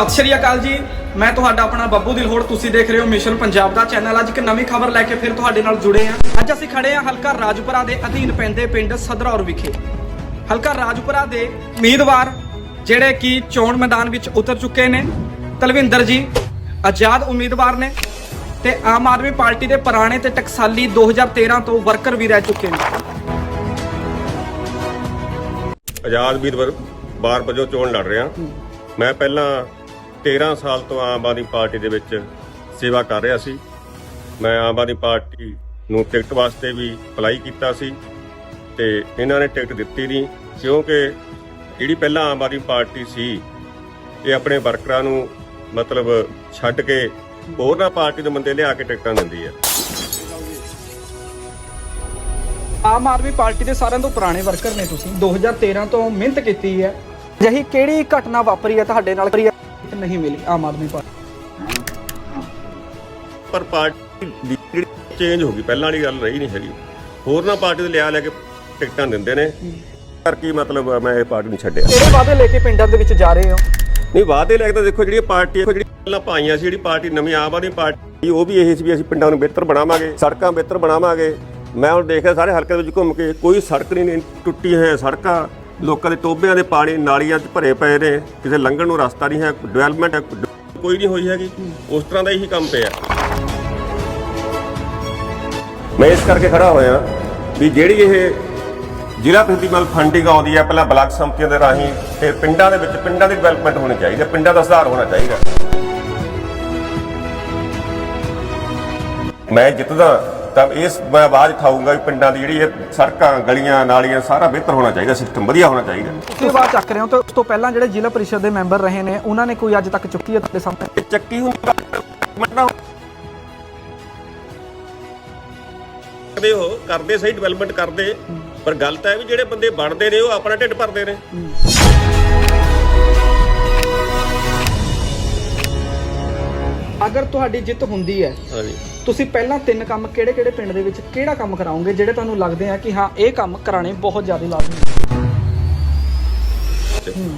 ਸਤਿ ਸ਼੍ਰੀ ਅਕਾਲ ਜੀ। ਮੈਂ ਤੁਹਾਡਾ ਆਪਣਾ ਬੱਬੂ ਦਿਲਹੋੜ। ਤੁਸੀਂ ਦੇਖ ਰਹੇ ਹੋ ਮਿਸ਼ਨ ਪੰਜਾਬ ਦਾ ਚੈਨਲ। ਅੱਜ ਇੱਕ ਨਵੀਂ ਖਬਰ ਲੈ ਕੇ ਫਿਰ ਤੁਹਾਡੇ ਨਾਲ ਜੁੜੇ ਹਾਂ। ਅੱਜ ਅਸੀਂ ਖੜੇ ਹਾਂ ਹਲਕਾ ਰਾਜਪੁਰਾ ਦੇ ਅਧੀਨ ਪੈਂਦੇ ਪਿੰਡ ਸਦਰੌਰ ਵਿਖੇ। ਹਲਕਾ ਰਾਜਪੁਰਾ ਦੇ ਉਮੀਦਵਾਰ ਜਿਹੜੇ ਕਿ ਚੋਣ ਮੈਦਾਨ ਵਿੱਚ ਉਤਰ ਚੁੱਕੇ ਨੇ ਤਲਵਿੰਦਰ ਜੀ, ਆਜ਼ਾਦ ਉਮੀਦਵਾਰ ਨੇ ਤੇ ਆਮ ਆਦਮੀ ਪਾਰਟੀ ਦੇ ਪੁਰਾਣੇ ਤੇ ਟਕਸਾਲੀ 2013 ਤੋਂ ਵਰਕਰ ਵੀ ਰਹਿ ਚੁੱਕੇ ਨੇ। ਆਜ਼ਾਦ ਵੀਰਵਰ ਬਾਰ ਵਜੋਂ ਚੋਣ ਲੜ ਰਿਹਾ। ਮੈਂ ਪਹਿਲਾਂ 13 ਸਾਲ ਤੋਂ ਆਮ ਆਦਮੀ ਪਾਰਟੀ ਦੇ ਵਿੱਚ ਸੇਵਾ ਕਰ ਰਿਹਾ ਸੀ। ਮੈਂ ਆਮ ਆਦਮੀ ਪਾਰਟੀ ਨੂੰ ਟਿਕਟ ਵਾਸਤੇ ਵੀ ਅਪਲਾਈ ਕੀਤਾ ਸੀ ਤੇ ਇਹਨਾਂ ਨੇ ਟਿਕਟ ਦਿੱਤੀ ਨਹੀਂ, ਕਿਉਂਕਿ ਜਿਹੜੀ ਪਹਿਲਾਂ ਆਮ ਆਦਮੀ ਪਾਰਟੀ ਸੀ, ਇਹ ਆਪਣੇ ਵਰਕਰਾਂ ਨੂੰ ਮਤਲਬ ਛੱਡ ਕੇ ਹੋਰਨਾਂ ਪਾਰਟੀ ਦੇ ਬੰਦੇ ਲਿਆ ਕੇ ਟਿਕਟਾਂ ਦਿੰਦੀ ਹੈ। ਆਮ ਆਦਮੀ ਪਾਰਟੀ ਦੇ ਸਾਰਿਆਂ ਤੋਂ ਪੁਰਾਣੇ ਵਰਕਰ ਨੇ ਤੁਸੀਂ। 2013 ਤੋਂ ਮਿਹਨਤ ਕੀਤੀ ਹੈ। ਜਹੀ ਕਿਹੜੀ ਘਟਨਾ ਵਾਪਰੀ ਹੈ ਤੁਹਾਡੇ ਨਾਲ? ਨਹੀਂ ਮਿਲੀ ਆਮ ਆਦਮੀ ਪਾਰਟੀ। ਪਰ ਪਾਰਟੀ ਚੇਂਜ ਹੋ ਗਈ ਪਹਿਲਾਂ ਵਾਲੀ ਗੱਲ ਰਹੀ ਨਹੀਂ ਹੈਗੀ। ਹੋਰਨਾਂ ਪਾਰਟੀ ਦੇ ਲਿਆ ਲੈ ਕੇ ਟਿਕਟਾਂ ਦਿੰਦੇ ਨੇ। ਕਰਕੇ ਮਤਲਬ ਮੈਂ ਇਹ ਪਾਰਟੀ ਨਹੀਂ ਛੱਡਿਆ। ਕਿਹੜੇ ਵਾਅਦੇ ਲੈ ਕੇ ਪਿੰਡਾਂ ਦੇ ਵਿੱਚ ਜਾ ਰਹੇ ਹੋ? ਨਹੀਂ ਵਾਅਦੇ ਲੈ ਕੇ ਤਾਂ ਦੇਖੋ ਜਿਹੜੀ ਪਾਰਟੀ ਜਿਹੜੀ ਪਹਿਲਾਂ ਪਾਈਆਂ ਸੀ ਜਿਹੜੀ ਪਾਰਟੀ ਨਵੀਂ ਆਮ ਆਦਮੀ ਪਾਰਟੀ ਉਹ ਵੀ ਇਹ ਸੀ ਵੀ ਅਸੀਂ ਪਿੰਡਾਂ ਨੂੰ ਬਿਹਤਰ ਬਣਾਵਾਂਗੇ ਸੜਕਾਂ ਬਿਹਤਰ ਬਣਾਵਾਂਗੇ। ਮੈਂ ਹੁਣ ਦੇਖਿਆ ਸਾਰੇ ਹਲਕੇ ਵਿੱਚ ਘੁੰਮ ਕੇ ਕੋਈ ਸੜਕ ਨਹੀਂ ਟੁੱਟੀ ਹੈ ਸੜਕਾਂ। ਲੋਕਾਂ ਦੇ ਟੋਬਿਆਂ ਦੇ ਪਾਣੀ ਨਾਲੀਆਂ 'ਚ ਭਰੇ ਪਏ ਨੇ, ਕਿਸੇ ਲੰਘਣ ਨੂੰ ਰਸਤਾ ਨਹੀਂ ਹੈ ਡਿਵੈਲਪਮੈਂਟ ਕੋਈ ਨਹੀਂ ਹੋਈ ਹੈਗੀ, ਉਸ ਤਰ੍ਹਾਂ ਦਾ ਹੀ ਕੰਮ ਪਿਆ। ਮੈਂ ਇਸ ਕਰਕੇ ਖੜਾ ਹੋਇਆ ਵੀ ਜਿਹੜੀ ਇਹ ਜ਼ਿਲ੍ਹਾ ਪ੍ਰੀਤੀਮਲ ਫੰਡਿੰਗ ਆਉਂਦੀ ਹੈ, ਪਹਿਲਾਂ ਬਲਾਕ ਸੰਮਤੀਆਂ ਦੇ ਰਾਹੀਂ, ਫਿਰ ਪਿੰਡਾਂ ਦੇ ਵਿੱਚ, ਪਿੰਡਾਂ ਦੀ ਡਿਵੈਲਪਮੈਂਟ ਹੋਣੀ ਚਾਹੀਦੀ ਹੈ, ਪਿੰਡਾਂ ਦਾ ਸੁਧਾਰ ਹੋਣਾ ਚਾਹੀਦਾ। ਮੈਂ ਜਿੱਤਦਾ ਤਾਂ ਇਸ ਮੈਂ ਆਵਾਜ਼ ਉਠਾਊਂਗਾ ਵੀ ਪਿੰਡਾਂ ਦੀ ਜਿਹੜੀ ਇਹ ਸੜਕਾਂ ਗਲੀਆਂ ਨਾਲੀਆਂ ਸਾਰਾ ਬਿਹਤਰ ਹੋਣਾ ਚਾਹੀਦਾ ਸਿਸਟਮ ਵਧੀਆ ਹੋਣਾ ਚਾਹੀਦਾ। ਤੁਸੀਂ ਆਵਾਜ਼ ਚੱਕ ਰਹੇ ਹੋ ਤੇ ਉਸ ਤੋਂ ਪਹਿਲਾਂ ਜਿਹੜੇ ਜ਼ਿਲ੍ਹਾ ਪਰਿਸ਼ਦ ਦੇ ਮੈਂਬਰ ਰਹੇ ਨੇ ਉਹਨਾਂ ਨੇ ਕੋਈ ਅੱਜ ਤੱਕ ਚੁੱਕੀ ਹੈ ਤੁਹਾਡੇ ਸਾਹਮਣੇ? ਚੱਕੀ ਹੁੰਦਾ ਮਤਲਬ ਕਰਦੇ ਹੋ ਕਰਦੇ ਸਹੀ ਡਿਵੈਲਪਮੈਂਟ ਕਰਦੇ ਪਰ ਗੱਲ ਤਾਂ ਇਹ ਵੀ ਜਿਹੜੇ ਬੰਦੇ ਬਣਦੇ ਨੇ ਉਹ ਆਪਣਾ ਢਿੱਡ ਭਰਦੇ ਨੇ। ਅਗਰ ਤੁਹਾਡੀ ਜਿੱਤ ਹੁੰਦੀ ਹੈ ਹਾਂਜੀ। ਤੁਸੀਂ ਪਹਿਲਾਂ ਤਿੰਨ ਕੰਮ ਕਿਹੜੇ ਕਿਹੜੇ ਪਿੰਡ ਦੇ ਵਿੱਚ ਕਿਹੜਾ ਕੰਮ ਕਰਾਓਗੇ ਜਿਹੜੇ ਤੁਹਾਨੂੰ ਲੱਗਦੇ ਆ ਕਿ ਹਾਂ ਇਹ ਕੰਮ ਕਰਾਣੇ ਬਹੁਤ ਜ਼ਿਆਦਾ ਲਾਜ਼ਮੀ ਹੈ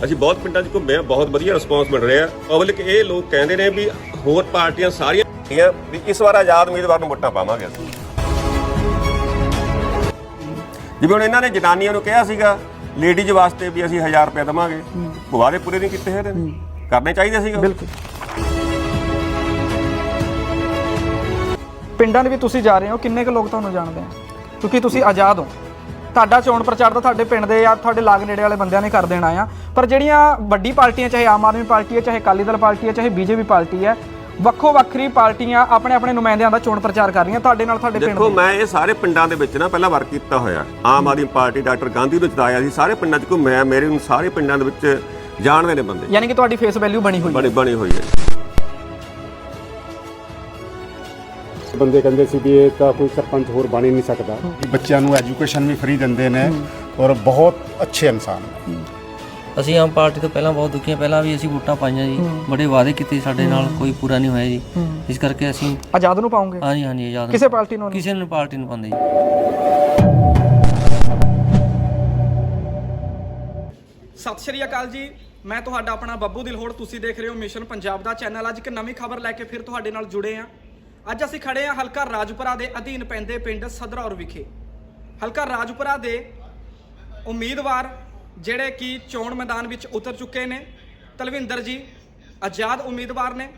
ਅਸੀਂ ਬਹੁਤ ਪਿੰਡਾਂ 'ਚ ਘੁੰਮੇ ਆ ਬਹੁਤ ਵਧੀਆ ਰਿਸਪੌਂਸ ਮਿਲ ਰਿਹਾ। ਪਬਲਿਕ ਇਹ ਲੋਕ ਕਹਿੰਦੇ ਨੇ ਵੀ ਹੋਰ ਪਾਰਟੀਆਂ ਸਾਰੀਆਂ ਹੈਗੀਆਂ, ਵੀ ਇਸ ਵਾਰ ਆਜ਼ਾਦ ਉਮੀਦਵਾਰ ਨੂੰ ਵੋਟਾਂ ਪਾਵਾਂਗੇ ਅਸੀਂ। ਜਿਵੇਂ ਹੁਣ ਇਹਨਾਂ ਨੇ ਜਨਾਨੀਆਂ ਨੂੰ ਕਿਹਾ ਸੀਗਾ ਲੇਡੀਜ਼ ਵਾਸਤੇ ਵੀ ਅਸੀਂ 1000 ਰੁਪਏ ਦੇਵਾਂਗੇ। ਵਾਅਦੇ ਪੂਰੇ ਨਹੀਂ ਕੀਤੇ ਹੈਗੇ ਕਰਨੇ ਚਾਹੀਦੇ ਸੀਗਾ। ਬਿਲਕੁਲ। ਪਿੰਡਾਂ ਦੇ ਵੀ ਤੁਸੀਂ ਜਾ ਰਹੇ ਹੋ ਕਿੰਨੇ ਕੁ ਲੋਕ ਤੁਹਾਨੂੰ ਜਾਣਦੇ ਆ? ਕਿਉਂਕਿ ਤੁਸੀਂ ਆਜ਼ਾਦ ਹੋ। ਤੁਹਾਡਾ ਚੋਣ ਪ੍ਰਚਾਰ ਤਾਂ ਤੁਹਾਡੇ ਪਿੰਡ ਦੇ ਜਾਂ ਤੁਹਾਡੇ ਲਾਗ ਨੇੜੇ ਵਾਲੇ ਬੰਦਿਆਂ ਨੇ ਕਰ ਦੇਣਾ ਆ। ਪਰ ਜਿਹੜੀਆਂ ਵੱਡੀ ਪਾਰਟੀਆਂ ਚਾਹੇ ਆਮ ਆਦਮੀ ਪਾਰਟੀ ਹੈ ਚਾਹੇ ਅਕਾਲੀ ਦਲ ਪਾਰਟੀ ਹੈ ਚਾਹੇ ਬੀਜੇਪੀ ਪਾਰਟੀ ਹੈ ਵੱਖੋ ਵੱਖਰੀ ਪਾਰਟੀਆਂ ਆਪਣੇ ਆਪਣੇ ਨੁਮਾਇੰਦਿਆਂ ਦਾ ਚੋਣ ਪ੍ਰਚਾਰ ਕਰ ਰਹੀਆਂ ਤੁਹਾਡੇ ਨਾਲ ਤੁਹਾਡੇ ਪਿੰਡ ਦੇਖੋ ਦੇ। ਮੈਂ ਇਹ ਸਾਰੇ ਪਿੰਡਾਂ ਦੇ ਵਿੱਚ ਨਾ ਪਹਿਲਾਂ ਵਰਕ ਕੀਤਾ ਹੋਇਆ। ਆਮ ਆਦਮੀ ਪਾਰਟੀ ਡਾਕਟਰ ਗਾਂਧੀ ਨੂੰ ਜਿਤਾਇਆ ਸੀ। ਸਾਰੇ ਪਿੰਡਾਂ 'ਚ ਘੁੰਮਿਆ। ਮੇਰੇ ਨੂੰ ਸਾਰੇ ਪਿੰਡਾਂ ਦੇ ਵਿੱਚ ਜਾਣਦੇ ਨੇ ਬੰਦੇ। ਯਾਨੀ ਕਿ ਤੁਹਾਡੀ ਫੇਸ ਵੈਲਿਊ ਬਣੀ ਹੋਈ ਹੈ। ਬਣੀ ਬਣੀ ਹੋਈ ਹੈ। ਬੰਦੇ ਕਹਿੰਦੇ ਸੀ ਵੀ ਇਹ ਤਾਂ ਕੋਈ ਸਰਪੰਚ ਹੋਰ ਬਣ ਹੀ ਨਹੀਂ ਸਕਦਾ। ਬੱਚਿਆਂ ਨੂੰ ਐਜੂਕੇਸ਼ਨ ਵੀ ਫ੍ਰੀ ਦਿੰਦੇ ਨੇ ਔਰ ਬਹੁਤ ਅੱਛੇ ਇਨਸਾਨ ਨੇ। ਅਸੀਂ ਆਮ ਪਾਰਟੀ ਤੋਂ ਪਹਿਲਾਂ ਬਹੁਤ ਦੁਖੀਆਂ ਪਹਿਲਾਂ ਵੀ ਅਸੀਂ ਵੋਟਾਂ ਪਾਈਆਂ ਜੀ। ਬੜੇ ਵਾਅਦੇ ਕੀਤੇ ਸਾਡੇ ਨਾਲ ਕੋਈ ਪੂਰਾ ਨਹੀਂ ਹੋਇਆ ਜੀ। ਇਸ ਕਰਕੇ ਅਸੀਂ ਆਜ਼ਾਦ ਨੂੰ ਪਾਉਂਗੇ? ਹਾਂਜੀ ਹਾਂਜੀ ਆਜ਼ਾਦ ਕਿਸੇ ਪਾਰਟੀ ਨੂੰ ਨਹੀਂ? ਕਿਸੇ ਨੂੰ ਪਾਰਟੀ ਨੂੰ ਪਾਉਂਦੇ ਜੀ। ਸਤਿ ਸ਼੍ਰੀ ਅਕਾਲ ਜੀ। ਮੈਂ ਤੁਹਾਡਾ ਆਪਣਾ ਬੱਬੂ ਦਿਲਹੋੜ। ਤੁਸੀਂ ਦੇਖ ਰਹੇ ਹੋ ਮਿਸ਼ਨ ਪੰਜਾਬ ਦਾ ਚੈਨਲ। ਅੱਜ ਇੱਕ ਨਵੀਂ ਖਬਰ ਲੈ ਕੇ ਫਿਰ ਤੁਹਾਡੇ ਨਾਲ ਜੁੜੇ ਹਾਂ। ਅੱਜ ਅਸੀਂ ਖੜੇ ਹਾਂ ਹਲਕਾ ਰਾਜਪੁਰਾ ਦੇ ਅਧੀਨ ਪੈਂਦੇ ਪਿੰਡ ਸਦਰੌਰ ਵਿਖੇ। ਹਲਕਾ ਰਾਜਪੁਰਾ ਦੇ ਉਮੀਦਵਾਰ ਜਿਹੜੇ ਕਿ ਚੋਣ ਮੈਦਾਨ ਵਿੱਚ ਉਤਰ ਚੁੱਕੇ ਨੇ, ਤਲਵਿੰਦਰ ਜੀ ਆਜ਼ਾਦ ਉਮੀਦਵਾਰ ਨੇ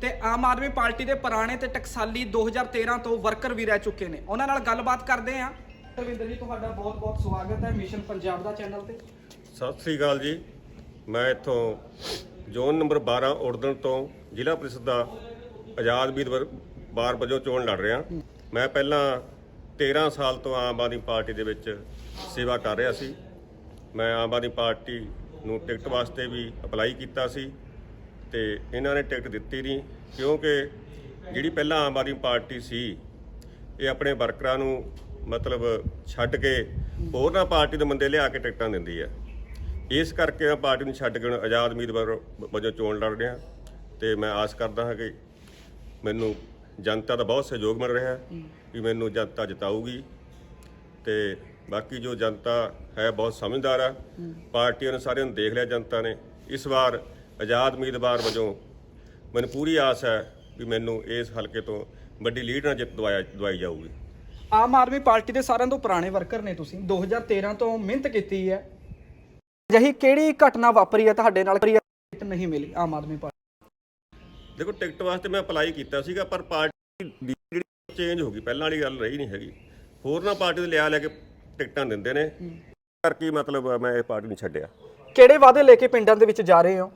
ਤੇ ਆਮ ਆਦਮੀ ਪਾਰਟੀ ਦੇ ਪੁਰਾਣੇ ਤੇ ਟਕਸਾਲੀ 2013 ਤੋਂ ਵਰਕਰ ਵੀ ਰਹਿ ਚੁੱਕੇ ਨੇ। ਉਹਨਾਂ ਨਾਲ ਗੱਲਬਾਤ ਕਰਦੇ ਹਾਂ। ਤਲਵਿੰਦਰ ਜੀ, ਤੁਹਾਡਾ ਬਹੁਤ-ਬਹੁਤ ਸਵਾਗਤ ਹੈ ਮਿਸ਼ਨ ਪੰਜਾਬ ਦਾ ਚੈਨਲ ਤੇ। ਸਤਿ ਸ੍ਰੀ ਅਕਾਲ ਜੀ। ਮੈਂ ਇੱਥੋਂ ਜ਼ੋਨ ਨੰਬਰ 12 ਉੜਦਣ ਤੋਂ ਜ਼ਿਲ੍ਹਾ ਪ੍ਰੀਸ਼ਦ ਦਾ ਆਜ਼ਾਦ ਵੀਰਵਰ ਬਾਰ ਵਜੋਂ ਚੋਣ ਲੜ ਰਿਹਾ। ਮੈਂ ਪਹਿਲਾਂ 13 ਸਾਲ ਤੋਂ ਆਮ ਆਦਮੀ ਪਾਰਟੀ ਦੇ ਵਿੱਚ ਸੇਵਾ ਕਰ ਰਿਹਾ ਸੀ। ਮੈਂ ਆਮ ਆਦਮੀ ਪਾਰਟੀ ਨੂੰ ਟਿਕਟ ਵਾਸਤੇ ਵੀ ਅਪਲਾਈ ਕੀਤਾ ਸੀ ਤੇ ਇਹਨਾਂ ਨੇ ਟਿਕਟ ਦਿੱਤੀ ਨਹੀਂ, ਕਿਉਂਕਿ ਜਿਹੜੀ ਪਹਿਲਾਂ ਆਮ ਆਦਮੀ ਪਾਰਟੀ ਸੀ, ਇਹ ਆਪਣੇ ਵਰਕਰਾਂ ਨੂੰ ਮਤਲਬ ਛੱਡ ਕੇ ਹੋਰਨਾਂ ਪਾਰਟੀ ਦੇ ਬੰਦੇ ਲਿਆ ਕੇ ਟਿਕਟਾਂ ਦਿੰਦੀ ਹੈ। ਇਸ ਕਰਕੇ ਮੈਂ ਪਾਰਟੀ ਨੂੰ ਛੱਡ ਕੇ ਹੁਣ ਆਜ਼ਾਦ ਉਮੀਦਵਾਰ ਵਜੋਂ ਚੋਣ ਲੜ ਰਿਹਾ। ਤੇ ਮੈਂ ਆਸ ਕਰਦਾ ਹਾਂ ਕਿ ਮੈਨੂੰ ਜਨਤਾ ਦਾ ਬਹੁਤ ਸਹਿਯੋਗ ਮਿਲ ਰਿਹਾ ਹੈ ਵੀ ਮੈਨੂੰ ਜਨਤਾ ਜਿਤਾਊਗੀ। ਤੇ ਬਾਕੀ ਜੋ ਜਨਤਾ ਹੈ ਬਹੁਤ ਸਮਝਦਾਰ ਆ। ਪਾਰਟੀਆਂ ਨੇ ਸਾਰਿਆਂ ਨੂੰ ਦੇਖ ਲਿਆ ਜਨਤਾ ਨੇ। ਇਸ ਵਾਰ ਆਜ਼ਾਦ ਉਮੀਦਵਾਰ ਵਜੋਂ ਮੈਨੂੰ ਪੂਰੀ ਆਸ ਹੈ ਵੀ ਮੈਨੂੰ ਇਸ ਹਲਕੇ ਤੋਂ ਵੱਡੀ ਲੀਡ ਨਾਲ ਜਿੱਤ ਦਵਾਇਆ ਦਵਾਈ ਜਾਊਗੀ। ਆਮ ਆਦਮੀ ਪਾਰਟੀ ਦੇ ਸਾਰਿਆਂ ਤੋਂ ਪੁਰਾਣੇ ਵਰਕਰ ਨੇ ਤੁਸੀਂ। 2013 ਤੋਂ ਮਿਹਨਤ ਕੀਤੀ ਹੈ। ਅਜਿਹੀ ਕਿਹੜੀ ਘਟਨਾ ਵਾਪਰੀ ਹੈ ਤੁਹਾਡੇ ਨਾਲ? ਨਹੀਂ ਮਿਲੀ ਆਮ ਆਦਮੀ ਪਾਰਟੀ ਦੇਖੋ ਟਿਕਟ ਵਾਸਤੇ ਮੈਂ ਅਪਲਾਈ ਕੀਤਾ ਸੀਗਾ ਪਰ ਪਾਰਟੀ ਦੀ ਜਿਹੜੀ ਚੇਂਜ ਹੋ ਗਈ ਪਹਿਲਾਂ ਵਾਲੀ ਗੱਲ ਰਹੀ ਨਹੀਂ ਹੈਗੀ। ਹੋਰ ਨਾ ਪਾਰਟੀ ਦੇ ਲਿਆ ਲੈ ਕੇ ਟਿਕਟਾਂ ਦਿੰਦੇ ਨੇ। ਕਰਕੇ ਮਤਲਬ ਮੈਂ ਇਹ ਪਾਰਟੀ ਨਹੀਂ ਛੱਡਿਆ। ਕਿਹੜੇ ਵਾਅਦੇ ਲੈ ਕੇ ਪਿੰਡਾਂ ਦੇ ਵਿੱਚ ਜਾ ਰਹੇ ਹੋ?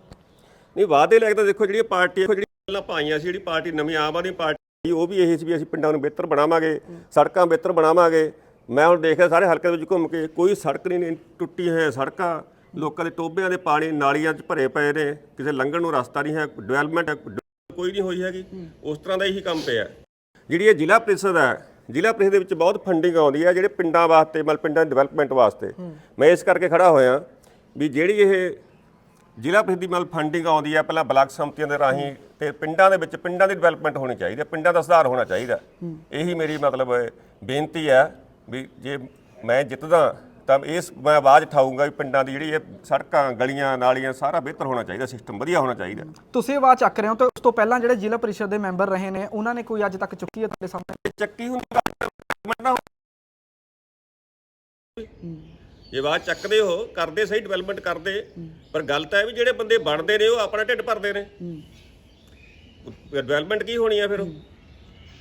ਨਹੀਂ ਵਾਅਦੇ ਲੈ ਕੇ ਤਾਂ ਦੇਖੋ ਜਿਹੜੀ ਪਾਰਟੀ ਜਿਹੜੀ ਪਹਿਲਾਂ ਪਾਈਆਂ ਸੀ ਜਿਹੜੀ ਪਾਰਟੀ ਨਵੀਂ ਆਮ ਆਦਮੀ ਪਾਰਟੀ ਉਹ ਵੀ ਇਹੀ ਸੀ ਵੀ ਅਸੀਂ ਪਿੰਡਾਂ ਨੂੰ ਬਿਹਤਰ ਬਣਾਵਾਂਗੇ ਸੜਕਾਂ ਬਿਹਤਰ ਬਣਾਵਾਂਗੇ। ਮੈਂ ਹੁਣ ਦੇਖਿਆ ਸਾਰੇ ਹਲਕੇ ਦੇ ਵਿੱਚ ਘੁੰਮ ਕੇ ਕੋਈ ਸੜਕ ਨਹੀਂ ਨਹੀਂ ਟੁੱਟੀ ਹੈ ਸੜਕਾਂ। ਲੋਕਾਂ ਦੇ ਟੋਬਿਆਂ ਦੇ ਪਾਣੀ ਨਾਲੀਆਂ 'ਚ ਭਰੇ ਪਏ ਨੇ ਕਿਸੇ ਲੰਘਣ ਨੂੰ ਰਸਤਾ ਨਹੀਂ ਹੈ ਡਿਵੈਲਪਮੈਂਟ ਕੋਈ ਨਹੀਂ ਹੋਈ ਹੈਗੀ। ਉਸ ਤਰ੍ਹਾਂ ਦਾ ਹੀ ਕੰਮ ਪਿਆ। ਜਿਹੜੀ ਇਹ ਜ਼ਿਲ੍ਹਾ ਪ੍ਰੀਸ਼ਦ ਹੈ ਜ਼ਿਲ੍ਹਾ ਪ੍ਰੀਸ਼ਦ ਦੇ ਵਿੱਚ ਬਹੁਤ ਫੰਡਿੰਗ ਆਉਂਦੀ ਹੈ ਜਿਹੜੇ ਪਿੰਡਾਂ ਵਾਸਤੇ ਮਤਲਬ ਪਿੰਡਾਂ ਦੇ ਡਿਵੈਲਪਮੈਂਟ ਵਾਸਤੇ। ਮੈਂ ਇਸ ਕਰਕੇ ਖੜਾ ਹੋਇਆ ਵੀ ਜਿਹੜੀ ਇਹ ਜ਼ਿਲ੍ਹਾ ਪ੍ਰੀਸ਼ਦ ਦੀ ਮਤਲਬ ਫੰਡਿੰਗ ਆਉਂਦੀ ਹੈ ਪਹਿਲਾਂ ਬਲਾਕ ਸੰਮਤੀਆਂ ਦੇ ਰਾਹੀਂ ਤੇ ਪਿੰਡਾਂ ਦੇ ਵਿੱਚ ਪਿੰਡਾਂ ਦੀ ਡਿਵੈਲਪਮੈਂਟ ਹੋਣੀ ਚਾਹੀਦੀ ਹੈ ਪਿੰਡਾਂ ਦਾ ਸੁਧਾਰ ਹੋਣਾ ਚਾਹੀਦਾ। ਇਹੀ ਮੇਰੀ ਮਤਲਬ ਬੇਨਤੀ ਹੈ ਵੀ ਜੇ ਮੈਂ ਜਿੱਤਦਾ ਤਾਂ ਇਸ ਮੈਂ ਆਵਾਜ਼ ਉਠਾਊਂਗਾ ਵੀ ਪਿੰਡਾਂ ਦੀ ਜਿਹੜੀ ਇਹ ਸੜਕਾਂ ਗਲੀਆਂ ਨਾਲੀਆਂ ਸਾਰਾ ਬਿਹਤਰ ਹੋਣਾ ਚਾਹੀਦਾ ਸਿਸਟਮ ਵਧੀਆ ਹੋਣਾ ਚਾਹੀਦਾ। ਤੁਸੀਂ ਆਵਾਜ਼ ਚੱਕ ਰਹੇ ਹੋ ਤਾਂ ਉਸ ਤੋਂ ਪਹਿਲਾਂ ਜਿਹੜੇ ਜ਼ਿਲ੍ਹਾ ਪਰਿਸ਼ਦ ਦੇ ਮੈਂਬਰ ਰਹੇ ਨੇ ਉਹਨਾਂ ਨੇ ਕੋਈ ਅੱਜ ਤੱਕ ਚੁੱਕੀ ਹੈ ਤੁਹਾਡੇ ਸਾਹਮਣੇ? ਚੱਕੀ ਹੁੰਦੀ ਮੰਨਣਾ ਜੇ ਆਵਾਜ਼ ਚੱਕਦੇ ਹੋ ਕਰਦੇ ਸਹੀ ਡਿਵੈਲਪਮੈਂਟ ਕਰਦੇ ਪਰ ਗੱਲ ਤਾਂ ਇਹ ਵੀ ਜਿਹੜੇ ਬੰਦੇ ਬਣਦੇ ਨੇ ਉਹ ਆਪਣਾ ਢਿੱਡ ਭਰਦੇ ਨੇ। ਡਿਵੈਲਪਮੈਂਟ ਕੀ ਹੋਣੀ ਆ ਫਿਰ ਉਹ?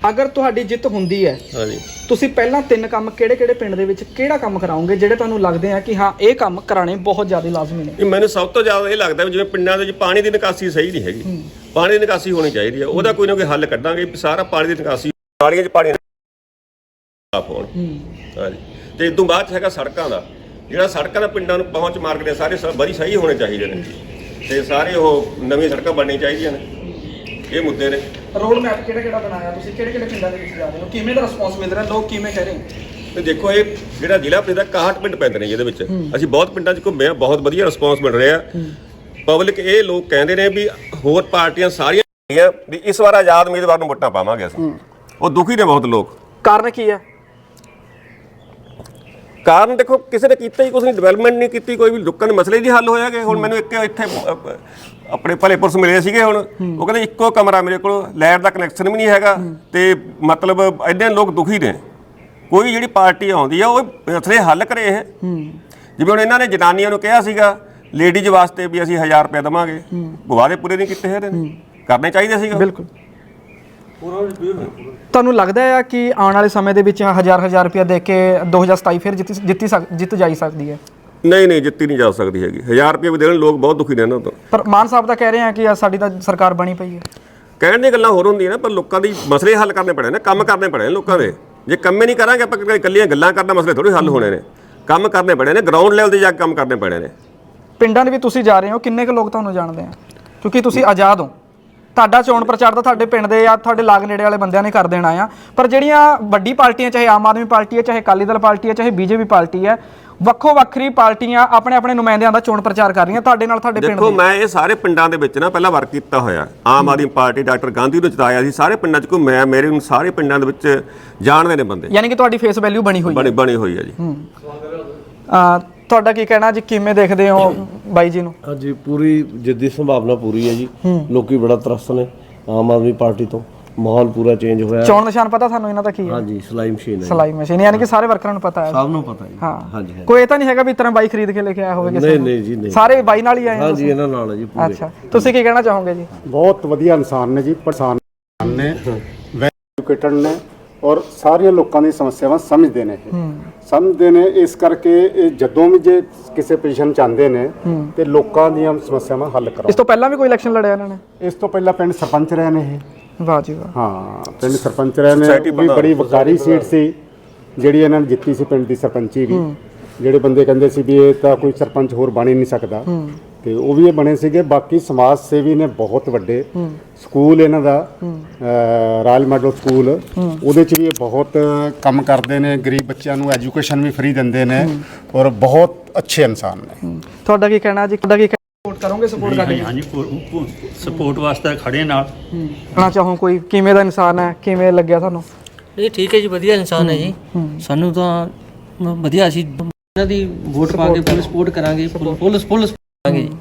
ਅਗਰ ਤੁਹਾਡੀ ਜਿੱਤ ਹੁੰਦੀ ਹੈ ਹਾਂਜੀ। ਤੁਸੀਂ ਪਹਿਲਾਂ ਤਿੰਨ ਕੰਮ ਕਿਹੜੇ-ਕਿਹੜੇ ਪਿੰਡ ਦੇ ਵਿੱਚ ਕਿਹੜਾ ਕੰਮ ਕਰਾਓਗੇ ਜਿਹੜੇ ਤੁਹਾਨੂੰ ਲੱਗਦੇ ਆ ਕਿ ਹਾਂ ਇਹ ਕੰਮ ਕਰਾਣੇ ਬਹੁਤ ਜ਼ਿਆਦਾ ਲਾਜ਼ਮੀ ਨੇ? ਇਹ ਮੈਨੂੰ ਸਭ ਤੋਂ ਜ਼ਿਆਦਾ ਇਹ ਲੱਗਦਾ ਵੀ ਜਿਵੇਂ ਪਿੰਡਾਂ ਦੇ ਵਿੱਚ ਪਾਣੀ ਦੀ ਨਿਕਾਸੀ ਸਹੀ ਨਹੀਂ ਹੈਗੀ। ਪਾਣੀ ਦੀ ਨਿਕਾਸੀ ਹੋਣੀ ਚਾਹੀਦੀ ਹੈ। ਉਹਦਾ ਕੋਈ ਨਾ ਕੋਈ ਹੱਲ ਕੱਢਾਂਗੇ ਵੀ ਸਾਰਾ ਪਾਣੀ ਦੀ ਨਿਕਾਸੀ ਨਾਲੀਆਂ 'ਚ ਪਾਣੀ ਸਾਫ਼ ਹੋਣ। ਹਾਂਜੀ। ਤੇ ਇਸ ਤੋਂ ਬਾਅਦ ਹੈਗਾ ਸੜਕਾਂ ਦਾ। ਜਿਹੜਾ ਸੜਕਾਂ ਦਾ ਪਿੰਡਾਂ ਨੂੰ ਪਹੁੰਚ ਮਾਰਗ ਨੇ ਸਾਰੇ ਬੜੀ ਸਹੀ ਹੋਣੇ ਚਾਹੀਦੇ ਨੇ। ਤੇ ਸਾਰੇ ਉਹ ਨਵੀਆਂ ਸੜਕਾਂ ਬਣਨੀਆਂ ਚਾਹੀਦੀਆਂ ਨੇ। ਇਹ ਮੁੱਦੇ ਨੇ। ਰੋਡ ਮੈਪ ਕਿਹੜਾ-ਕਿਹੜਾ ਬਣਾਇਆ ਤੁਸੀਂ? ਕਿਹੜੇ-ਕਿਹੜੇ ਪਿੰਡਾਂ ਦੇ ਵਿੱਚ ਜਾ ਰਹੇ ਹੋ? ਕਿਵੇਂ ਦਾ ਰਿਸਪੌਂਸ ਮਿਲ ਰਿਹਾ? ਲੋਕ ਕਿਵੇਂ ਕਹਿ ਰਹੇ ਨੇ ਤੇ ਦੇਖੋ ਇਹ ਜਿਹੜਾ ਜ਼ਿਲ੍ਹਾ ਪ੍ਰੀਸ਼ਦ ਦਾ 61 ਪਿੰਡ ਪੈਂਦੇ ਨੇ ਜਿਹਦੇ ਵਿੱਚ। ਅਸੀਂ ਬਹੁਤ ਪਿੰਡਾਂ 'ਚ ਘੁੰਮੇ ਆ ਬਹੁਤ ਵਧੀਆ ਰਿਸਪੌਂਸ ਮਿਲ ਰਿਹਾ। ਪਬਲਿਕ ਇਹ ਲੋਕ ਕਹਿੰਦੇ ਨੇ ਵੀ ਹੋਰ ਪਾਰਟੀਆਂ ਸਾਰੀਆਂ ਵੀ ਇਸ ਵਾਰ ਆਜ਼ਾਦ ਉਮੀਦਵਾਰ ਨੂੰ ਵੋਟਾਂ ਪਾਵਾਂਗੇ ਅਸੀਂ। ਉਹ ਦੁਖੀ ਨੇ ਬਹੁਤ ਲੋਕ। ਕਾਰਨ ਕੀ ਹੈ? ਕਾਰਨ ਦੇਖੋ ਕਿਸੇ ਨੇ ਕੀਤਾ ਹੀ ਕੁਝ ਨਹੀਂ ਡਿਵੈਲਪਮੈਂਟ ਨਹੀਂ ਕੀਤੀ ਕੋਈ ਵੀ ਲੋਕਾਂ ਦੇ ਮਸਲੇ ਨਹੀਂ ਹੱਲ ਹੋਇਆਗੇ ਹੁਣ ਮੈਨੂੰ ਇੱਕ ਇੱਥੇ ਆਪਣੇ ਭਲੇ ਪੁਰਸ਼ ਮਿਲੇ ਸੀਗੇ ਹੁਣ। ਉਹ ਕਹਿੰਦੇ ਇੱਕੋ ਕਮਰਾ ਮੇਰੇ ਕੋਲ ਲਾਈਟ ਦਾ ਕਨੈਕਸ਼ਨ ਵੀ ਨਹੀਂ ਹੈਗਾ ਤੇ ਮਤਲਬ ਇੰਨੇ ਲੋਕ ਦੁਖੀ ਨੇ। ਕੋਈ ਜਿਹੜੀ ਪਾਰਟੀ ਆਉਂਦੀ ਆ ਉਹ ਮਸਲੇ ਹੱਲ ਕਰੇ ਇਹ। ਜਿਵੇਂ ਹੁਣ ਇਹਨਾਂ ਨੇ ਜਨਾਨੀਆਂ ਨੂੰ ਕਿਹਾ ਸੀਗਾ ਲੇਡੀਜ਼ ਵਾਸਤੇ ਵੀ ਅਸੀਂ 1000 ਰੁਪਏ ਦੇਵਾਂਗੇ। ਵਾਅਦੇ ਪੂਰੇ ਨਹੀਂ ਕੀਤੇ ਹੈਗੇ ਨੇ। ਕਰਨੇ ਚਾਹੀਦੇ ਸੀਗਾ। ਬਿਲਕੁਲ। ਤੁਹਾਨੂੰ ਲੱਗਦਾ ਹੈ ਕਿ ਆਉਣ ਵਾਲੇ ਸਮੇਂ ਦੇ ਵਿੱਚ ਹਜ਼ਾਰ ਹਜ਼ਾਰ ਰੁਪਏ ਦੇ ਕੇ 2027 ਫਿਰ ਜਿੱਤੀ ਜਿੱਤੀ ਸਕ- ਜਿੱਤ ਜਾਈ ਸਕਦੀ ਹੈ? ਨਹੀਂ ਨਹੀਂ ਜਿੱਤੀ ਨਹੀਂ ਜਾ ਸਕਦੀ ਹੈਗੀ। 1000 ਰੁਪਏ ਵੀ ਦੇਣ ਲੋਕ ਬਹੁਤ ਦੁਖੀ ਨੇ ਇਹਨਾਂ ਤੋਂ। ਪਰ ਮਾਨ ਸਾਹਿਬ ਤਾਂ ਕਹਿ ਰਹੇ ਆ ਕਿ ਆਹ ਸਾਡੀ ਤਾਂ ਸਰਕਾਰ ਬਣੀ ਪਈ ਹੈ। ਕਹਿਣ ਦੀਆਂ ਗੱਲਾਂ ਹੋਰ ਹੁੰਦੀਆਂ ਨੇ ਪਰ ਲੋਕਾਂ ਦੀ ਮਸਲੇ ਹੱਲ ਕਰਨੇ ਪੈਣੇ ਨੇ ਕੰਮ ਕਰਨੇ ਪੈਣੇ ਨੇ ਲੋਕਾਂ ਦੇ। ਜੇ ਕੰਮੇ ਨਹੀਂ ਕਰਾਂਗੇ ਆਪਾਂ ਇਕੱਲੀਆਂ ਗੱਲਾਂ ਕਰਨਾ ਮਸਲੇ ਥੋੜੀ ਹੱਲ ਹੋਣੇ ਨੇ। ਕੰਮ ਕਰਨੇ ਪੈਣੇ ਨੇ ਗਰਾਊਂਡ ਲੈਵਲ ਤੇ ਜਾ ਕੇ ਕੰਮ ਕਰਨੇ ਪੈਣੇ ਨੇ। ਪਿੰਡਾਂ ਦੇ ਵੀ ਤੁਸੀਂ ਜਾ ਰਹੇ ਹੋ ਕਿੰਨੇ ਕੁ ਲੋਕ ਤੁਹਾਨੂੰ ਜਾਣਦੇ ਆ? ਕਿਉਂਕਿ ਤੁਸੀਂ ਆਜ਼ਾਦ ਹੋ। ਤੁਹਾਡਾ ਚੋਣ ਪ੍ਰਚਾਰ ਤਾਂ ਤੁਹਾਡੇ ਪਿੰਡ ਦੇ ਜਾਂ ਤੁਹਾਡੇ ਲਾਗ ਨੇੜੇ ਵਾਲੇ ਬੰਦਿਆਂ ਨੇ ਕਰ ਦੇਣਾ ਆ। ਪਰ ਜਿਹੜੀਆਂ ਵੱਡੀ ਪਾਰਟੀਆਂ ਚਾਹੇ ਆਮ ਆਦਮੀ ਪਾਰਟੀ ਹੈ ਚਾਹੇ ਅਕਾਲੀ ਦਲ ਪਾਰਟੀ ਹੈ ਚਾਹੇ ਬੀਜੇਪੀ ਪਾਰਟੀ ਹੈ ਵੱਖੋ ਵੱਖਰੀ ਪਾਰਟੀਆਂ ਆਪਣੇ ਆਪਣੇ ਨੁਮਾਇੰਦਿਆਂ ਦਾ ਚੋਣ ਪ੍ਰਚਾਰ ਕਰ ਰਹੀਆਂ ਤੁਹਾਡੇ ਨਾਲ ਤੁਹਾਡੇ ਪਿੰਡ ਦੇਖੋ ਦੇ। ਮੈਂ ਇਹ ਸਾਰੇ ਪਿੰਡਾਂ ਦੇ ਵਿੱਚ ਨਾ ਪਹਿਲਾਂ ਵਰਕ ਕੀਤਾ ਹੋਇਆ। ਆਮ ਆਦਮੀ ਪਾਰਟੀ ਡਾਕਟਰ ਗਾਂਧੀ ਨੂੰ ਜਿਤਾਇਆ ਸੀ। ਸਾਰੇ ਪਿੰਡਾਂ 'ਚ ਘੁੰਮਿਆ ਮੇਰੇ ਨੂੰ ਸਾਰੇ ਪਿੰਡਾਂ ਦੇ ਵਿੱਚ ਜਾਣਦੇ ਨੇ ਬੰਦੇ। ਯਾਨੀ ਕਿ ਤੁਹਾਡੀ ਫੇਸ ਵੈਲਿਊ ਬਣੀ ਹੋਈ ਹੈ। ਬਣੀ ਬਣੀ ਹੋਈ ਹੈ ਜੀ। ਤੁਹਾਡਾ ਕੀ ਕਹਿਣਾ ਜੀ? ਕਿਵੇਂ ਦੇਖਦੇ ਹੋ ਬਾਈ ਜੀ ਨੂੰ? ਹਾਂਜੀ ਪੂਰੀ ਜਿੱਦੀ ਸੰਭਾਵਨਾ ਪੂਰੀ ਹੈ ਜੀ। ਲੋਕੀ ਬੜਾ ਤਰਸ ਨੇ ਆਮ ਆਦਮੀ ਪਾਰਟੀ ਤੋਂ। ਮਾਹੌਲ ਪੂਰਾ ਚੇਂਜ ਹੋਇਆ। ਚੋਣ ਨਿਸ਼ਾਨ ਪਤਾ ਤੁਹਾਨੂੰ ਇਹਨਾਂ ਦਾ ਕੀ ਹੈ? ਹਾਂਜੀ ਸਲਾਈ ਮਸ਼ੀਨ ਹੈ ਸਲਾਈ ਮਸ਼ੀਨ ਯਾਨੀ ਕਿ ਸਾਰੇ ਵਰਕਰਾਂ ਨੂੰ ਪਤਾ ਹੈ। ਸਭ ਨੂੰ ਪਤਾ ਜੀ। ਹਾਂ। ਹਾਂਜੀ। ਕੋਈ ਇਹ ਤਾਂ ਨਹੀਂ ਹੈਗਾ ਵੀ ਤਰ੍ਹਾਂ ਬਾਈ ਖਰੀਦ ਕੇ ਲੈ ਕੇ ਆਇਆ ਹੋਵੇ ਕਿਸੇ ਨਹੀਂ ਨੂੰ? ਨਹੀਂ ਜੀ ਨਹੀਂ। ਸਾਰੇ ਬਾਈ ਨਾਲ ਹੀ ਆਏ ਹੋ ਹਾਂਜੀ ਇਹਨਾਂ ਨਾਲ ਹੈ ਜੀ ਪੂਰੇ। ਅੱਛਾ। ਤੁਸੀਂ ਕੀ ਕਹਿਣਾ ਚਾਹੋਗੇ ਜੀ? ਬਹੁਤ ਵਧੀਆ ਇਨਸਾਨ ਨੇ ਜੀ ਪਰਸਾਨ ਨੇ। ਵੈਲ ਐਜੂਕੇਟਡ ਨੇ। ਔਰ ਸਾਰੀਆਂ ਲੋਕਾਂ ਦੀ ਸਮੱਸਿਆਵਾਂ ਸਮਝਦੇ ਨੇ ਇਹ। ਸਮਝਦੇ ਨੇ ਇਸ ਕਰਕੇ ਇਹ ਜਦੋਂ ਵੀ ਜੇ ਕਿਸੇ ਪੋਜੀਸ਼ਨ ਚ ਆਉਂਦੇ ਨੇ ਤੇ ਲੋਕਾਂ ਦੀਆਂ ਸਮੱਸਿਆਵਾਂ ਹੱਲ ਇਸ ਕਰਾਓ ਤੋਂ ਪਹਿਲਾਂ ਵੀ ਕੋਈ ਇਲੈਕਸ਼ਨ ਲੜਿਆ ਇਹਨਾਂ ਨੇ? ਇਸ ਤੋਂ ਪਹਿਲਾਂ ਪਿੰਡ ਸਰਪੰਚ ਰਹੇ ਨੇ ਇਹ। ਵਾਹ ਜੀ ਵਾਹ। ਹਾਂ ਪਿੰਡ ਸਰਪੰਚ ਰਹੇ ਨੇ। ਵੀ। ਬੜੀ ਵਕਾਰੀ ਸੀਟ ਸੀ ਜਿਹੜੀ ਇਹਨਾਂ ਨੇ ਜਿੱਤੀ ਸੀ ਪਿੰਡ ਦੀ ਸਰਪੰਚੀ ਵੀ। ਜਿਹੜੇ ਬੰਦੇ ਕਹਿੰਦੇ ਸੀ ਵੀ ਇਹ ਤਾਂ ਕੋਈ ਸਰਪੰਚ ਹੋਰ ਬਣ ਹੀ ਨਹੀਂ ਸਕਦਾ। ਤੇ ਉਹ ਵੀ ਇਹ ਬਣੇ ਸੀਗੇ। ਬਾਕੀ ਸਮਾਜ ਸੇਵੀ ਨੇ ਬਹੁਤ ਵੱਡੇ ਸਕੂਲ ਇਹਨਾਂ ਦਾ ਰਾਜ ਮਾਡਲ ਸਕੂਲ। ਉਹਦੇ ਚ ਵੀ ਇਹ ਬਹੁਤ ਕੰਮ ਕਰਦੇ ਨੇ ਗਰੀਬ ਬੱਚਿਆਂ ਨੂੰ ਐਜੂਕੇਸ਼ਨ ਵੀ ਫ੍ਰੀ ਦਿੰਦੇ ਨੇ ਔਰ ਬਹੁਤ ਅੱਛੇ ਇਨਸਾਨ ਨੇ। ਤੁਹਾਡਾ ਕੀ ਕਹਿਣਾ ਜੀ? ਤੁਹਾਡਾ ਕੀ ਸਪੋਰਟ ਕਰੋਗੇ ਸਪੋਰਟ ਹਾਂਜੀ ਹਾਂਜੀ ਸਪੋਰਟ ਵਾਸਤੇ ਖੜੇ ਨਾਲ। ਕਰਨਾ ਚਾਹੋ ਕੋਈ ਕਿਵੇਂ ਦਾ ਇਨਸਾਨ ਹੈ? ਕਿਵੇਂ ਲੱਗਿਆ ਤੁਹਾਨੂੰ? ਇਹ ਠੀਕ ਹੈ ਜੀ ਵਧੀਆ ਇਨਸਾਨ ਹੈ ਜੀ। ਸਾਨੂੰ ਤਾਂ ਵਧੀਆ ਅਸੀਂ ਇਹਨਾਂ ਦੀ ਵੋਟ ਪਾ ਕੇ ਫੁੱਲ ਸਪੋਰਟ ਕਰਾਂਗੇ ਫੁੱਲ ਫੁੱਲ ਫੁੱਲ ਕਰਾਂਗੇ ਜੀ।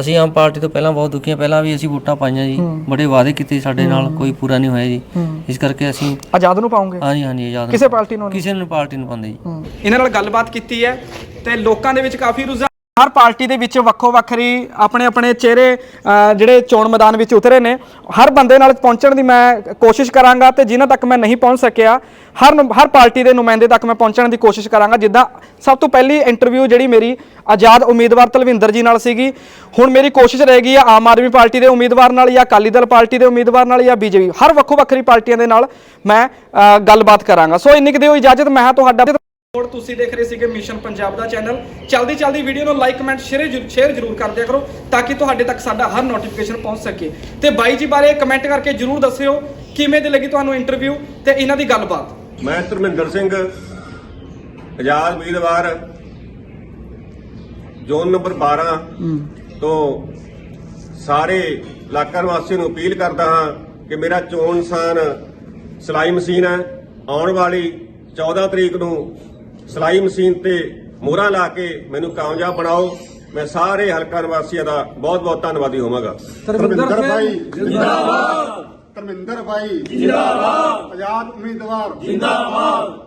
ਅਸੀਂ ਆਮ ਪਾਰਟੀ ਤੋਂ ਪਹਿਲਾਂ ਬਹੁਤ ਦੁਖੀ ਹਾਂ। ਪਹਿਲਾਂ ਵੀ ਅਸੀਂ ਵੋਟਾਂ ਪਾਈਆਂ ਜੀ। ਬੜੇ ਵਾਅਦੇ ਕੀਤੇ ਸਾਡੇ ਨਾਲ। ਕੋਈ ਪੂਰਾ ਨਹੀਂ ਹੋਇਆ ਜੀ। ਇਸ ਕਰਕੇ ਅਸੀਂ ਆਜ਼ਾਦ ਨੂੰ ਪਾਉਂਗੇ? ਹਾਂਜੀ ਹਾਂਜੀ ਆਜ਼ਾਦ ਕਿਸੇ ਪਾਰਟੀ ਨੂੰ ਨਹੀਂ? ਕਿਸੇ ਨੂੰ ਪਾਰਟੀ ਨੂੰ ਪਾਉਂਦੇ ਜੀ। ਇਹਨਾਂ ਨਾਲ ਗੱਲਬਾਤ ਕੀਤੀ ਹੈ ਤੇ ਲੋਕਾਂ ਦੇ ਵਿੱਚ ਕਾਫੀ ਰੁਝਾਨ ਹਰ ਪਾਰਟੀ ਦੇ ਵਿੱਚ ਵੱਖੋ ਵੱਖਰੀ ਆਪਣੇ ਆਪਣੇ ਚਿਹਰੇ ਅਹ, ਜਿਹੜੇ ਚੋਣ ਮੈਦਾਨ ਵਿੱਚ ਉਤਰੇ ਨੇ। ਹਰ ਬੰਦੇ ਨਾਲ ਪਹੁੰਚਣ ਦੀ ਮੈਂ ਕੋਸ਼ਿਸ਼ ਕਰਾਂਗਾ ਤੇ ਜਿਨ੍ਹਾਂ ਤੱਕ ਮੈਂ ਨਹੀਂ ਪਹੁੰਚ ਸਕਿਆ ਹਰ ਨੁ- ਹਰ ਪਾਰਟੀ ਦੇ ਨੁਮਾਇੰਦੇ ਤੱਕ ਮੈਂ ਪਹੁੰਚਣ ਦੀ ਕੋਸ਼ਿਸ਼ ਕਰਾਂਗਾ। ਜਿੱਦਾਂ ਸਭ ਤੋਂ ਪਹਿਲੀ ਇੰਟਰਵਿਊ ਜਿਹੜੀ ਮੇਰੀ ਆਜ਼ਾਦ ਉਮੀਦਵਾਰ ਤਲਵਿੰਦਰ ਜੀ ਨਾਲ ਸੀਗੀ। ਹੁਣ ਮੇਰੀ ਕੋਸ਼ਿਸ਼ ਰਹੇਗੀ ਆ ਆਮ ਆਦਮੀ ਪਾਰਟੀ ਦੇ ਉਮੀਦਵਾਰ ਨਾਲ ਜਾਂ ਅਕਾਲੀ ਦਲ ਪਾਰਟੀ ਦੇ ਉਮੀਦਵਾਰ ਨਾਲ ਜਾਂ ਬੀਜੇਪੀ ਹਰ ਵੱਖੋ ਵੱਖਰੀ ਪਾਰਟੀਆਂ ਦੇ ਨਾਲ ਮੈਂ ਅਹ, ਗੱਲਬਾਤ ਕਰਾਂਗਾ। ਸੋ ਇੰਨੀ ਕੁ ਦਿਓ ਇਜਾਜ਼ਤ ਮੈਂ ਹਾਂ ਤੁਹਾਡਾ ਹੋਰ ਤੁਸੀਂ ਦੇਖ ਰਹੇ ਸੀਗੇ ਮਿਸ਼ਨ ਪੰਜਾਬ ਦਾ ਚੈਨਲ। ਚਲਦੀ ਚਲਦੀ ਵੀਡੀਓ ਨੂੰ ਲਾਈਕ ਕਮੈਂਟ ਸ਼ੇਅਰ ਸ਼ੇਅਰ ਜ਼ਰੂਰ ਕਰ ਦਿਆ ਕਰੋ ਤਾਂ ਕਿ ਤੁਹਾਡੇ ਤੱਕ ਸਾਡਾ ਹਰ ਨੋਟੀਫਿਕੇਸ਼ਨ ਪਹੁੰਚ ਸਕੇ। ਤੇ ਬਾਈ ਜੀ ਬਾਰੇ ਕਮੈਂਟ ਕਰਕੇ ਜ਼ਰੂਰ ਦੱਸਿਓ ਕਿਵੇਂ ਦੀ ਲੱਗੀ ਤੁਹਾਨੂੰ ਇੰਟਰਵਿਊ ਤੇ ਇਹਨਾਂ ਦੀ ਗੱਲਬਾਤ। ਮੈਂ ਧਰਮਿੰਦਰ ਸਿੰਘ ਆਜ਼ਾਦ ਉਮੀਦਵਾਰ ਜ਼ੋਨ ਨੰਬਰ 12 ਤੋਂ ਸਾਰੇ ਇਲਾਕਾ ਨਿਵਾਸੀਆਂ ਨੂੰ ਅਪੀਲ ਕਰਦਾ ਹਾਂ ਕਿ ਮੇਰਾ ਚੋਣ ਨਿਸ਼ਾਨ ਸਿਲਾਈ ਮਸ਼ੀਨ ਹੈ। ਆਉਣ ਵਾਲੀ 14 ਤਰੀਕ ਨੂੰ ਸਿਲਾਈ ਮਸ਼ੀਨ ਤੇ ਮੋਹਰਾਂ ਲਾ ਕੇ ਮੈਨੂੰ ਕਾਮਯਾਬ ਬਣਾਓ। ਮੈਂ ਸਾਰੇ ਹਲਕਾ ਨਿਵਾਸੀਆਂ ਦਾ ਬਹੁਤ ਬਹੁਤ ਧੰਨਵਾਦੀ ਹੋਵਾਂਗਾ। ਧਰਮਿੰਦਰ ਭਾਈ ਜਿੰਦਾਬਾਦ। ਧਰਮਿੰਦਰ ਭਾਈ ਜਿੰਦਾਬਾਦ। ਆਜ਼ਾਦ ਉਮੀਦਵਾਰ। ਜਿੰਦਾਬਾਦ।